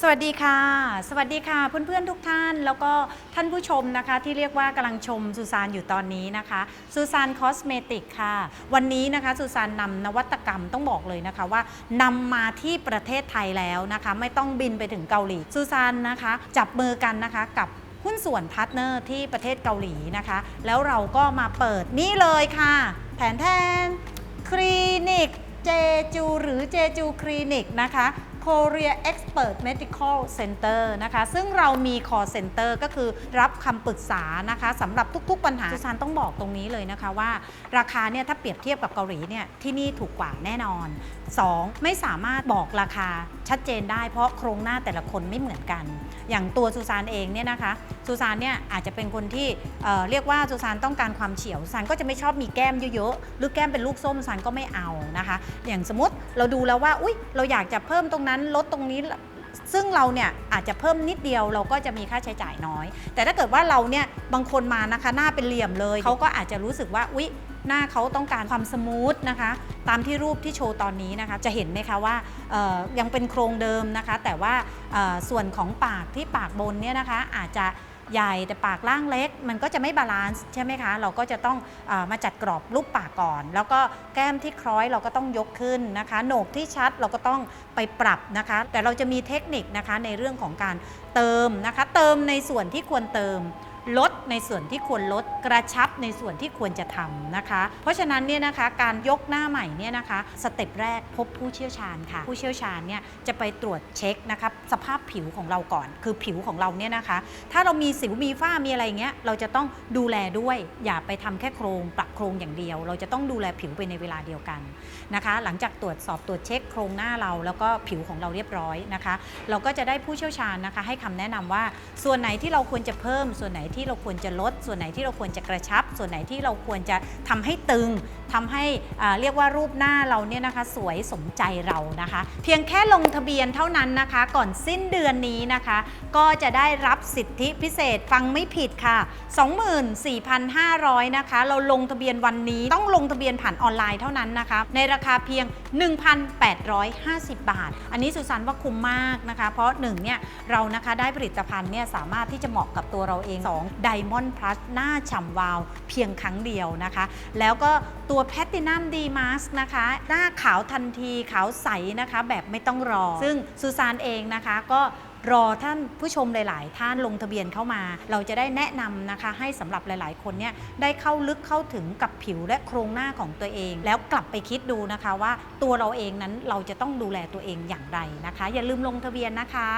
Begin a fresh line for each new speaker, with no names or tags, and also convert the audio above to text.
สวัสดีค่ะ สวัสดีค่ะ เพื่อนๆทุกท่านแล้วก็ท่านผู้ชมนะคะที่เรียกว่ากำลังชมซูซานอยู่ตอนนี้นะคะซูซานคอสเมติกค่ะ วันนี้นะคะซูซานนำนวัตกรรมต้องบอกเลยนะคะว่านำมาที่ประเทศไทยแล้วนะคะ ไม่ต้องบินไปถึงเกาหลีซูซานนะคะ จับมือกันนะคะกับหุ้นส่วนพาร์ทเนอร์ที่ประเทศเกาหลีนะคะ แล้วเราก็มาเปิดนี่เลยค่ะ แผนแทนคลินิกเจจูหรือเจจูคลินิกนะคะ Korea Expert Medical Center นะคะ ซึ่งเรามี call center ก็คือรับคำปรึกษานะคะสำหรับทุกๆปัญหาสุสานต้องบอกตรงนี้เลยนะคะว่า ราคาเนี่ยถ้าเปรียบเทียบกับเกาหลีเนี่ยที่นี่ถูกกว่าแน่นอน 2. ไม่สามารถบอกราคาชัดเจนได้เพราะโครงหน้าแต่ละคนไม่เหมือนกัน อย่างตัวซูซานเองเนี่ยนะคะซูซานเนี่ยอาจจะเป็นคนที่เเรียกว่าซูซานต้องการความเฉียวซูซานก็จะไม่ชอบมีแก้มเยอะๆหรือแก้มเป็นลูกส้มซูซานก็ไม่เอานะคะ อย่างสมมติเราดูแล้วว่าอุ๊ยเราอยากจะเพิ่มตรงนั้นลดตรงนี้ซึ่งเราเนี่ยอาจจะเพิ่มนิดเดียวเราก็จะมีค่าใช้จ่ายน้อย แต่ถ้าเกิดว่าเราเนี่ยบางคนมานะคะหน้าเป็นเหลี่ยมเลยเขาก็อาจจะรู้สึกว่าอุ๊ยหน้าเขาต้องการความสมูทนะคะ ตามที่รูปที่โชว์ตอนนี้นะคะ จะเห็นไหมคะว่ายังเป็นโครงเดิมนะคะ แต่ว่าส่วนของปากที่ปากบนเนี่ยนะคะอาจจะ ใหญ่แต่ปากล่างเล็ก มันก็จะไม่บาลานซ์ใช่ไหมคะ เราก็จะต้องอมาจัดกรอบรูปปากก่อน แล้วก็แก้มที่คล้อยเราก็ต้องยกขึ้นนะคะโหนกที่ชัดเราก็ต้องไปปรับนะคะ แต่เราจะมีเทคนิคนะคะในเรื่องของการเติมนะคะ เติมในส่วนที่ควรเติม ลดในส่วนที่ควรลดกระชับในส่วนที่ควรจะทำนะคะ เพราะฉะนั้นเนี่ยนะคะการยกหน้าใหม่เนี่ยนะคะสเต็ปแรกพบผู้เชี่ยวชาญค่ะ ผู้เชี่ยวชาญเนี่ยจะไปตรวจเช็คนะคะสภาพผิวของเราก่อน คือผิวของเราเนี่ยนะคะ ถ้าเรามีสิวมีฝ้ามีอะไรอย่างเงี้ยเราจะต้องดูแลด้วย อย่าไปทำแค่โครงปร โครงอย่างเดียว เราจะต้องดูแลผิวไปในเวลาเดียวกันนะคะ หลังจากตรวจสอบตรวจเช็คโครงหน้าเราแล้วก็ผิวของเราเรียบร้อยนะคะ เราก็จะได้ผู้เชี่ยวชาญนะคะ ให้คำแนะนำว่าส่วนไหนที่เราควรจะเพิ่ม ส่วนไหนที่เราควรจะลด ส่วนไหนที่เราควรจะกระชับ ส่วนไหนที่เราควรจะทำให้ตึง ทำให้เรียกว่ารูปหน้าเราเนี่ยนะคะสวยสมใจเรานะคะ เพียงแค่ลงทะเบียนเท่านั้นนะคะ ก่อนสิ้นเดือนนี้นะคะ ก็จะได้รับสิทธิพิเศษฟังไม่ผิดค่ะ 24,500 นะคะ เราลงทะเบียนวันนี้ต้องลงทะเบียนผ่านออนไลน์เท่านั้นนะคะ ในราคาเพียง 1,850 บาท อันนี้สุสันว่าคุ้มมากนะคะ เพราะหนึ่งเนี่ยเรานะคะได้ผลิตภัณฑ์เนี่ยสามารถที่จะเหมาะกับตัวเราเอง2 Diamond Plus หน้าฉ่ำวาว เพียงครั้งเดียวนะคะ แล้วก็ตัว Platinum D Mask นะคะ หน้าขาวทันทีขาวใสนะคะแบบไม่ต้องรอ ซึ่งสุซานเองนะคะก็รอท่านผู้ชมหลาย ๆ ท่านลงทะเบียนเข้ามา เราจะได้แนะนำนะคะ ให้สำหรับหลาย ๆ คนเนี่ยได้เข้าลึกเข้าถึงกับผิวและโครงหน้าของตัวเอง แล้วกลับไปคิดดูนะคะว่าตัวเราเองนั้นเราจะต้องดูแลตัวเองอย่างไรนะคะ อย่าลืมลงทะเบียนนะคะ